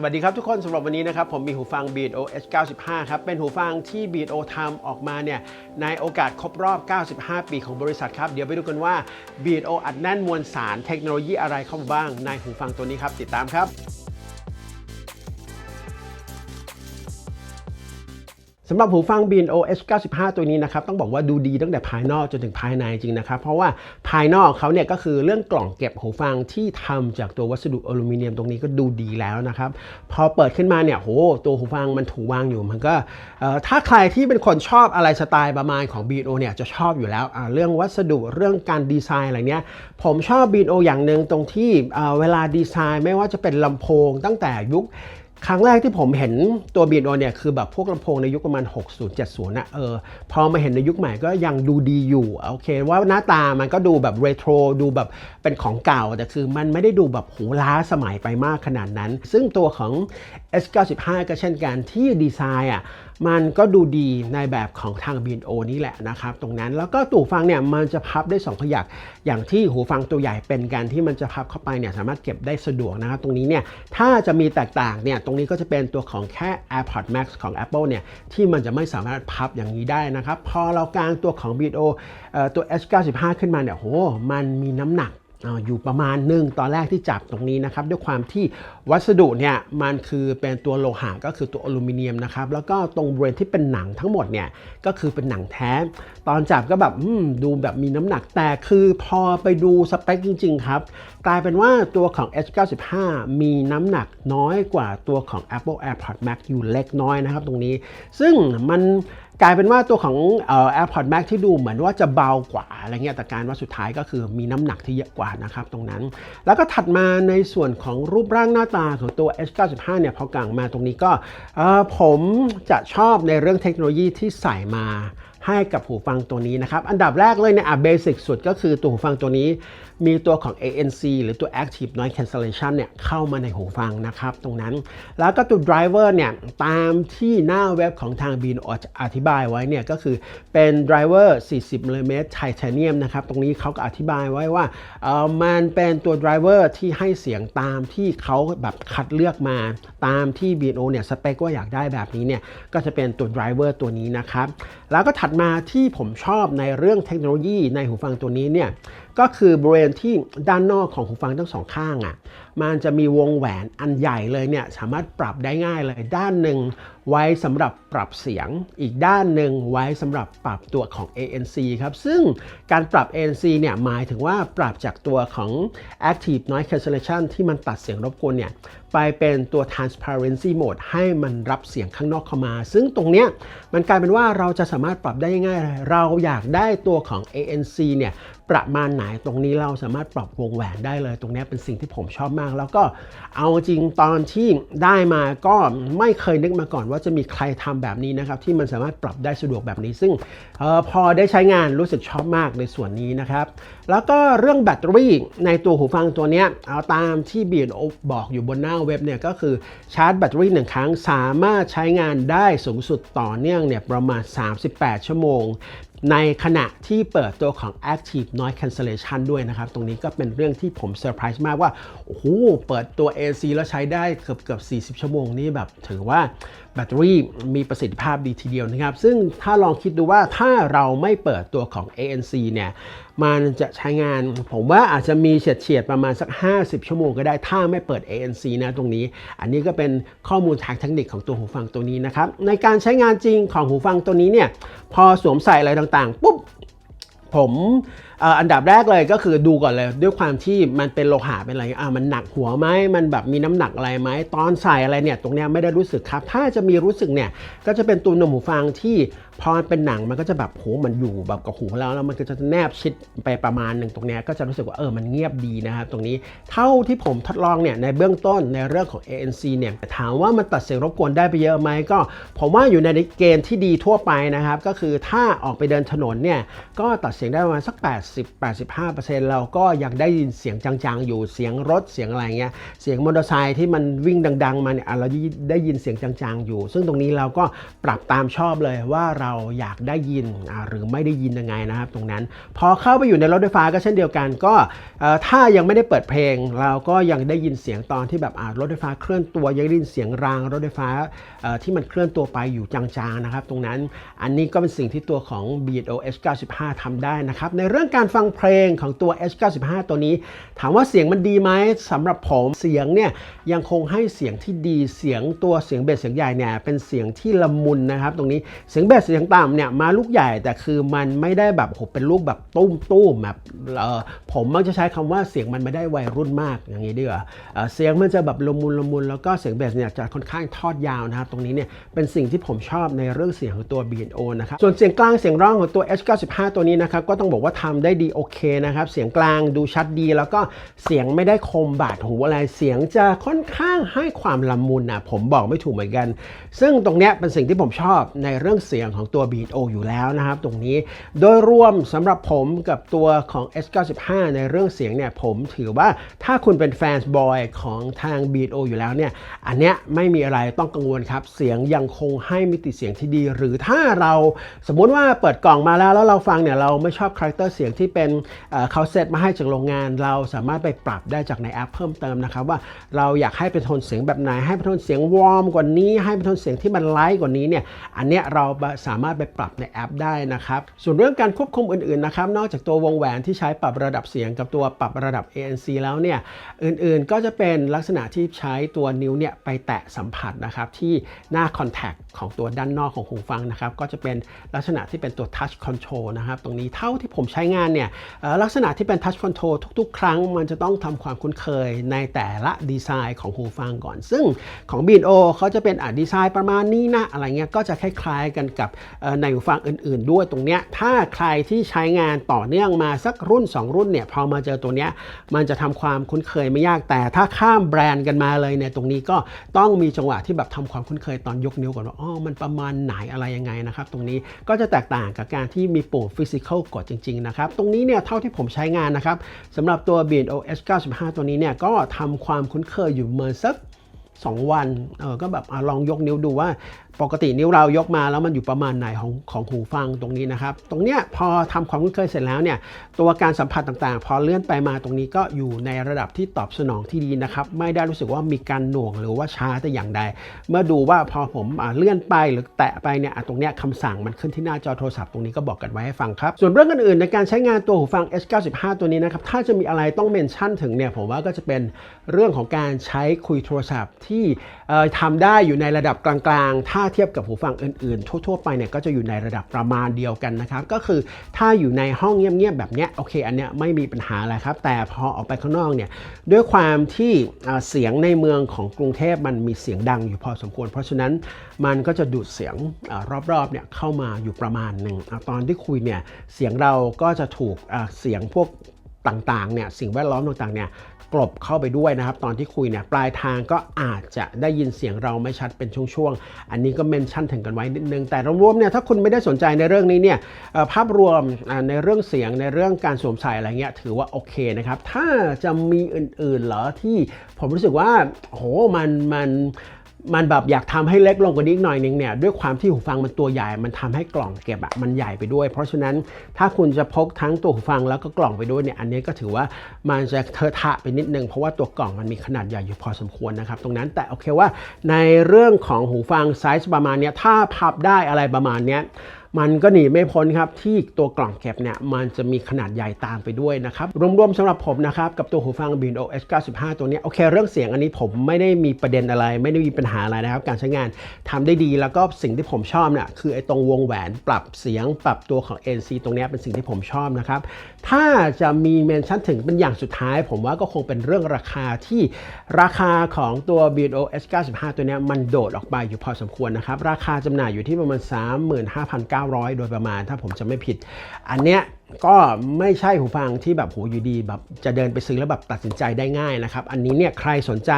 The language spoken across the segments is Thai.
สวัสดีครับทุกคนสำหรับวันนี้นะครับผมมีหูฟัง Beat OS 95 ครับเป็นหูฟังที่ Beat O ทำออกมาเนี่ยในโอกาสครบรอบ 95 ปีของบริษัทครับ เดี๋ยวไปดูกันว่า Beat O อัดแน่นมวลสารเทคโนโลยีอะไรเข้ามาบ้างในหูฟังตัวนี้ครับ ติดตามครับ สำหรับหูฟัง Bean OS 95 ตัวนี้นะครับต้องบอกว่าดูดีตั้งแต่ภายนอกจนถึงภายในจริงนะครับเพราะว่าภายนอกเขาเนี่ยก็คือเรื่องกล่องเก็บหูฟังที่ทำจากตัววัสดุอลูมิเนียมตรงนี้ก็ดูดีแล้วนะครับพอเปิดขึ้นมาเนี่ยโหตัวหูฟังมันถูกวางอยู่มันก็ถ้าใครที่เป็นคนชอบอะไรสไตล์ประมาณของ Bean O เนี่ยจะชอบอยู่แล้วเรื่องวัสดุเรื่องการดีไซน์อะไรเนี้ยผมชอบ Bean O อย่างหนึ่งตรงที่เอ่อเวลาดีไซน์ ไม่ว่าจะเป็นลำโพงตั้งแต่ยุค ครั้งแรกที่ผมเห็นตัว b ี o เนี่ยคือแบบพวกลำโพงในยุคประมาณ 60 70นะเออพอมาเห็นในยุคใหม่ก็ยังดูดีอยู่โอเค ว่าหน้าตามันก็ดูแบบเรโทรดูแบบเป็นของเก่า แต่คือมันไม่ได้ดูแบบหูล้าสมัยไปมากขนาดนั้น ซึ่งตัวของ S95 ก็เช่นกันที่ดีไซน์อะ มันก็ดูดีในแบบของทาง B&O นี่แหละนะครับ ตรงนั้นแล้วก็ตูฟังเนี่ยมันจะพับได้ 2 ขยัก อย่างที่หูฟังตัวใหญ่เป็นการที่มันจะพับเข้าไปเนี่ยสามารถเก็บได้สะดวกนะครับ ตรงนี้เนี่ยถ้าจะมีแตกต่างเนี่ยตรงนี้ก็จะเป็นตัวของแค่ AirPod Max ของ Apple เนี่ยที่มันจะไม่สามารถพับอย่างนี้ได้นะครับ พอเรากางตัวของ B&O เอ่ตัว S95 ขึ้นมาเนี่ยโหมันมีน้ำหนัก อยู่ประมาณหนึ่งตอนแรกที่จับตรงนี้นะครับ ด้วยความที่วัสดุเนี่ยมันคือเป็นตัวโลหะก็คือตัวอลูมิเนียมนะครับ แล้วก็ตรงบริเวณที่เป็นหนังทั้งหมดเนี่ยก็คือเป็นหนังแท้ ตอนจับก็แบบดูแบบมีน้ำหนักแต่คือพอไปดูสเปคจริง ๆ ครับ กลายเป็นว่าตัวของ H95 มีน้ำหนักน้อยกว่าตัวของ Apple AirPods Max อยู่เล็กน้อยนะครับตรงนี้ ซึ่งมัน กลายเป็นว่าตัวของเอ่อ AirPods Max ที่ดูเหมือนว่าจะเบากว่าอะไรเงี้ยแต่การว่าสุดท้ายก็คือมีน้ำหนักที่เยอะกว่านะครับตรงนั้น แล้วก็ถัดมาในส่วนของรูปร่างหน้าตาของตัว H95 เนี่ยพอกลางมาตรงนี้ก็ผมจะชอบในเรื่องเทคโนโลยีที่ใส่มา ให้กับหูฟังตัวนี้นะครับ อันดับแรกเลยเนี่ยอะเบสิกสุดก็คือตัวหูฟังตัวนี้ มีตัวของ ANC หรือตัว Active Noise Cancellation เนี่ยเข้ามาในหูฟังนะครับ ตรงนั้น แล้วก็ตัว driver เนี่ยตามที่หน้าเว็บของทาง b ีนอธิบายไว้เนี่ยก็คือเป็น driver 40มิลลิเมตรไทเทเนียมนะครับ ตรงนี้เขาก็อธิบายไว้ว่าเออมันเป็นตัว driver ที่ให้เสียงตามที่เขาแบบคัดเลือกมาตามที่ B&O เนี่ยสเปคว่าอยากได้แบบนี้เนี่ยก็จะเป็นตัว driver ตัวนี้นะครับ แล้วก็ถัดมาที่ผมชอบในเรื่องเทคโนโลยีในหูฟังตัวนี้เนี่ย ก็คือบริเวณที่ด้านนอกของหูฟังทั้งสองข้างอะ่ะมันจะมีวงแหวนอันใหญ่เลยเนี่ยสามารถปรับได้ง่ายเลยด้านหนึ่งไว้สำหรับปรับเสียง อีกด้านหนึ่งไว้สำหรับปรับตัวของ ANC ครับ ซึ่งการปรับ ANC เนี่ยหมายถึงว่าปรับจากตัวของ Active Noise Cancellation ที่มันตัดเสียงรบกวนเนี่ยไปเป็นตัว Transparency Mode ให้มันรับเสียงข้างนอกเข้ามา ซึ่งตรงเนี้ยมันกลายเป็นว่าเราจะสามารถปรับได้ง่ายเลยเราอยากได้ตัวของ ANC เนี่ยประมาณไหนตรงนี้เราสามารถปรับวงแหวนได้เลย ตรงนี้เป็นสิ่งที่ผมชอบมาก แล้วก็เอาจริงตอนที่ได้มาก็ไม่เคยนึกมาก่อนว่าจะมีใครทำแบบนี้นะครับที่มันสามารถปรับได้สะดวกแบบนี้ ซึ่งออพอได้ใช้งานรู้สึกชอบมากในส่วนนี้นะครับ แล้วก็เรื่องแบตเตอรี่ในตัวหูฟังตัวนี้เอาตามที่บีนบอกอยู่บนหน้าเว็บเนี่ยก็คือชาร์จแบตเตอรี่หนึ่งครั้งสามารถใช้งานได้สูงสุดต่อเนื่องเนี่ยประมาณ 38 ชั่วโมง ในขณะที่เปิดตัวของ Active Noise Cancellation ด้วยนะครับ ตรงนี้ก็เป็นเรื่องที่ผมเซอร์ไพรส์มากว่า โอ้โห เปิดตัว AC แล้วใช้ได้เกือบเกือบ40 ชั่วโมงนี่แบบ ถือว่าแบตเตอรี่มีประสิทธิภาพดีทีเดียวนะครับ ซึ่งถ้าลองคิดดูว่าถ้าเราไม่เปิดตัวของ ANC เนี่ย มันจะใช้งาน ผมว่าอาจจะมีเฉียดเฉียดประมาณสัก 50 ชั่วโมงก็ได้ ถ้าไม่เปิด ANC นะตรงนี้ อันนี้ก็เป็นข้อมูลทางเทคนิคของตัวหูฟังตัวนี้นะครับ ในการใช้งานจริงของหูฟังตัวนี้เนี่ย พอสวมใส่อะไรต่างๆ ปุ๊บ ผม อันดับแรกเลยก็คือดูก่อนเลยด้วยความที่มันเป็นโลหะเป็นอะไรอะมันหนักหัวไหมมันแบบมีน้ำหนักอะไรไหมตอนใส่อะไรเนี่ยตรงเนี้ยไม่ได้รู้สึกครับ ถ้าจะมีรู้สึกเนี่ยก็จะเป็นตัวนมหูฟังที่พอมันเป็นหนังมันก็จะแบบโหมันอยู่แบบกับหูแล้วแล้วมันก็จะแนบชิดไปประมาณหนึ่งตรงเนี้ยก็จะรู้สึกว่าเออมันเงียบดีนะครับตรงนี้เท่าที่ผมทดลองเนี่ยในเบื้องต้นในเรื่องของ ANC เนี่ยถามว่ามันตัดเสียงรบกวนได้ไปเยอะไหมก็ ผมว่าอยู่ในเกณฑ์ที่ดีทั่วไปนะครับก็คือถ้าออกไปเดินถนนเนี่ยก็ตัดเสียงได้ประมาณสัก80-85%เราก็ยังได้ยินเสียงจางๆ อยู่เสียงรถเสียงอะไรเงี้ยเสียงมอเตอร์ไซค์ที่มันวิ่งดัง ๆ มาเนี่ยเราได้ยินเสียงจางๆ อยู่ ซึ่งตรงนี้เราก็ปรับตามชอบเลยว่าเราอยากได้ยินหรือไม่ได้ยินยังไงนะครับตรงนั้น พอเข้าไปอยู่ในรถไฟฟ้าก็เช่นเดียวกันก็ถ้ายังไม่ได้เปิดเพลง เราก็ยังได้ยินเสียงตอนที่แบบรถไฟฟ้าเคลื่อนตัวยังได้ยินเสียงรางรถไฟฟ้าที่มันเคลื่อนตัวไปอยู่จางๆนะครับตรงนั้นอันนี้ก็เป็นสิ่งที่ตัวของ B&O S95 ทำได้นะครับในเรื่องการฟังเพลงของตัว S95 ตัวนี้ ถามว่าเสียงมันดีไหมสำหรับผมเสียงเนี่ยยังคงให้เสียงที่ดีเสียงตัวเสียงเบสเสียงใหญ่เนี่ยเป็นเสียงที่ละมุนนะครับ ตรงนี้เสียงเบสเสียงต่ำเนี่ยมาลูกใหญ่แต่คือมันไม่ได้แบบโหเป็นลูกแบบตุ้มตุ้มๆแบบเออผมมักจะใช้คำว่าเสียงมันไม่ได้วัยรุ่นมากอย่างนี้ดีกว่าเเสียงมันจะแบบละมุนละมุนแล้วก็เสียงเบสเนี่ยจะค่อนข้างทอดยาวนะครับตรงนี้เนี่ยเป็นสิ่งที่ผมชอบในเรื่องเสียงของตัว B&O นะครับส่วนเสียงกลางเสียงร้องของตัว H95 ตัวนี้นะครับก็ต้องบอกว่าทำไได้ดีโอเคนะครับ เสียงกลางดูชัดดี แล้วก็เสียงไม่ได้คมบาดหูอะไรเสียงจะค่อนข้างให้ความละมุนนะผมบอกไม่ถูกเหมือนกัน ซึ่งตรงเนี้ยเป็นสิ่งที่ผมชอบในเรื่องเสียงของตัว B&O อยู่แล้วนะครับ ตรงนี้โดยรวมสำหรับผมกับตัวของ S95 ในเรื่องเสียงเนี่ยผมถือว่าถ้าคุณเป็นแฟนบอยของทาง B&O อยู่แล้วเนี่ยอันเนี้ยไม่มีอะไรต้องกังวลครับ เสียงยังคงให้มิติเสียงที่ดี หรือถ้าเราสมมุติว่าเปิดกล่องมาแล้วแล้วเราฟังเนี่ยเราไม่ชอบคาแรคเตอร์เสียงที่เป็นเอ่อเขาเซตมาให้จากโรงงาน เราสามารถไปปรับได้จากในแอปเพิ่มเติมนะครับว่าเราอยากให้เป็นโทนเสียงแบบไหน ให้เป็นโทนเสียงวอร์มกว่านี้ ให้เป็นโทนเสียงที่มันไลท์กว่านี้เนี่ยอันเนี้ยเราสามารถไปปรับในแอปได้นะครับส่วนเรื่องการควบคุมอื่นๆนะครับนอกจากตัววงแหวนที่ใช้ปรับระดับเสียงกับตัวปรับระดับ ANC แล้วเนี่ยอื่นๆก็จะเป็นลักษณะที่ใช้ตัวนิ้วเนี่ยไปแตะสัมผัสนะครับที่หน้าคอนแทคของตัวด้านนอกของหูฟังนะครับก็จะเป็นลักษณะที่เป็นตัว Touch Control นะครับตรงนี้เท่าที่ผมใช้งานเนี่ยลักษณะที่เป็น Touch Control ทุก ๆ ครั้ง มันจะต้องทำความคุ้นเคยในแต่ละดีไซน์ของหูฟังก่อน ซึ่งของ B&O เขาจะเป็นอะดีไซน์ประมาณนี้นะ อะไรเงี้ยก็จะคล้ายๆกันกับในหูฟังอื่น ๆ ด้วยตรงเนี้ยถ้าใครที่ใช้งานต่อเนื่องมาสักรุ่น 2 รุ่นเนี่ยพอมาเจอตัวเนี้ยมันจะทำความคุ้นเคยไม่ยากแต่ถ้าข้ามแบรนด์กันมาเลยเนี่ยตรงนี้ก็ต้องมีจังหวะที่แบบทำความคุ้นเคยตอนยกนิ้วก่อนว่าอ๋อมันประมาณไหนอะไรยังไงนะครับตรงนี้ก็จะแตกต่างกับการที่มีปุ่ม physical กดจริงๆนะครับตรงนี้เนี่ยเท่าที่ผมใช้งานนะครับสำหรับตัว B&O S95 ตัวนี้เนี่ยก็ทำความคุ้นเคยอยู่เมื่อสัก2 วันเออก็แบบอลองยกนิ้วดูว่า ปกตินิ้วเรายกมาแล้วมันอยู่ประมาณไหนของของหูฟังตรงนี้นะครับ ตรงเนี้ยพอทำความคุ้นเคยเสร็จแล้วเนี่ยตัวการสัมผัสต่างๆ พอเลื่อนไปมาตรงนี้ก็อยู่ในระดับที่ตอบสนองที่ดีนะครับ ไม่ได้รู้สึกว่ามีการหน่วงหรือว่าช้าแต่อย่างใด เมื่อดูว่าพอผมอเลื่อนไปหรือแตะไปเนี่ยตรงเนี้ยคำสั่งมันขึ้นที่หน้าจอโทรศัพท์ตรงนี้ก็บอกกันไว้ให้ฟังครับ ส่วนเรื่องอื่นๆในการใช้งานตัวหูฟัง S95 ตัวนี้นะครับถ้าจะมีอะไรต้องเมนชั่นถึงเนี่ยผมว่าก็จะเป็นเรื่องของการใช้คุยโทรศัพท์ที่ ทำได้อยู่ในระดับกลางๆ ถ้าเทียบกับหูฟังอื่นๆ ทั่วๆ ไปเนี่ยก็จะอยู่ในระดับประมาณเดียวกันนะครับ ก็คือถ้าอยู่ในห้องเงียบๆ แบบเนี้ยโอเค อันเนี้ยไม่มีปัญหาอะไรครับ แต่พอออกไปข้างนอกเนี่ยด้วยความที่เสียงในเมืองของกรุงเทพมันมีเสียงดังอยู่พอสมควร เพราะฉะนั้นมันก็จะดูดเสียงอรอบๆ เนี่ยเข้ามาอยู่ประมาณหนึ่งอตอนที่คุยเนี่ยเสียงเราก็จะถูกเสียงพวก ต่างๆเนี่ยสิ่งแวดล้อมต่างๆเนี่ยกลบเข้าไปด้วยนะครับ ตอนที่คุยเนี่ยปลายทางก็อาจจะได้ยินเสียงเราไม่ชัดเป็นช่วงๆ อันนี้ก็เมนชั่นถึงกันไว้นิดนึง แต่รวมๆเนี่ยถ้าคุณไม่ได้สนใจในเรื่องนี้เนี่ยภาพรวมในเรื่องเสียงในเรื่องการสวมใส่อะไรเงี้ยถือว่าโอเคนะครับ ถ้าจะมีอื่นๆเหรอที่ผมรู้สึกว่าโหมันมันมัน มันแบบอยากทำให้เล็กลงกว่านี้อีกหน่อยนึงเนี่ยด้วยความที่หูฟังมันตัวใหญ่ มันทำให้กล่องเก็บอะมันใหญ่ไปด้วย เพราะฉะนั้นถ้าคุณจะพกทั้งตัวหูฟังแล้วก็กล่องไปด้วยเนี่ยอันนี้ก็ถือว่ามันจะเทอะทะไปนิดนึง เพราะว่าตัวกล่องมันมีขนาดใหญ่อยู่พอสมควรนะครับตรงนั้นแต่โอเคว่าในเรื่องของหูฟังไซส์ประมาณเนี้ยถ้าพับได้อะไรประมาณเนี้ย มันก็หนีไม่พ้นครับที่ตัวกล่องเก็บเนี่ยมันจะมีขนาดใหญ่ตามไปด้วยนะครับ รวมๆสำหรับผมนะครับกับตัวหูฟัง B&O S95 ตัวนี้โอเคเรื่องเสียงอันนี้ผมไม่ได้มีประเด็นอะไร ไม่ได้มีปัญหาอะไรนะครับ การใช้งานทำได้ดีแล้วก็สิ่งที่ผมชอบเนี่ยคือไอ้ตรงวงแหวนปรับเสียงปรับตัวของ NC ตรงนี้เป็นสิ่งที่ผมชอบนะครับถ้าจะมีเมนชั่นถึงเป็นอย่างสุดท้าย ผมว่าก็คงเป็นเรื่องราคาที่ราคาของตัว B&O S95 ตัวนี้มันโดดออกไปอยู่พอสมควรนะครับราคาจำหน่ายอยู่ที่ประมาณ 35,900โดยประมาณถ้าผมจะไม่ผิด อันเนี้ย ก็ไม่ใช่หูฟังที่แบบโหอยู่ดีแบบจะเดินไปซื้อแล้วแบบตัดสินใจได้ง่ายนะครับ อันนี้เนี่ยใครสนใจ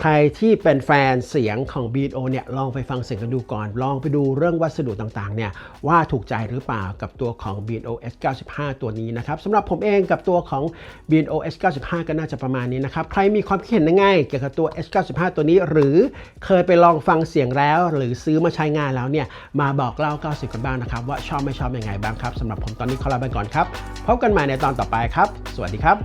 ใครที่เป็นแฟนเสียงของ B&O เนี่ยลองไปฟังเสียงกันดูก่อน ลองไปดูเรื่องวัสดุต่างๆเนี่ยว่าถูกใจหรือเปล่ากับตัวของ B&O S95 ตัวนี้นะครับสำหรับผมเองกับตัวของ B&O S95 ก็น่าจะประมาณนี้นะครับ ใครมีความคิดเห็นยังไงเกี่ยวกับตัว S95 ตัวนี้ หรือเคยไปลองฟังเสียงแล้ว หรือซื้อมาใช้งานแล้วเนี่ยมาบอกเล่า90กันบ้างนะครับว่าชอบไม่ชอบยังไงบ้างครับสำหรับผมตอนนี้ขอลาไปก่อนครับ พบกันใหม่ในตอนต่อไปครับ สวัสดีครับ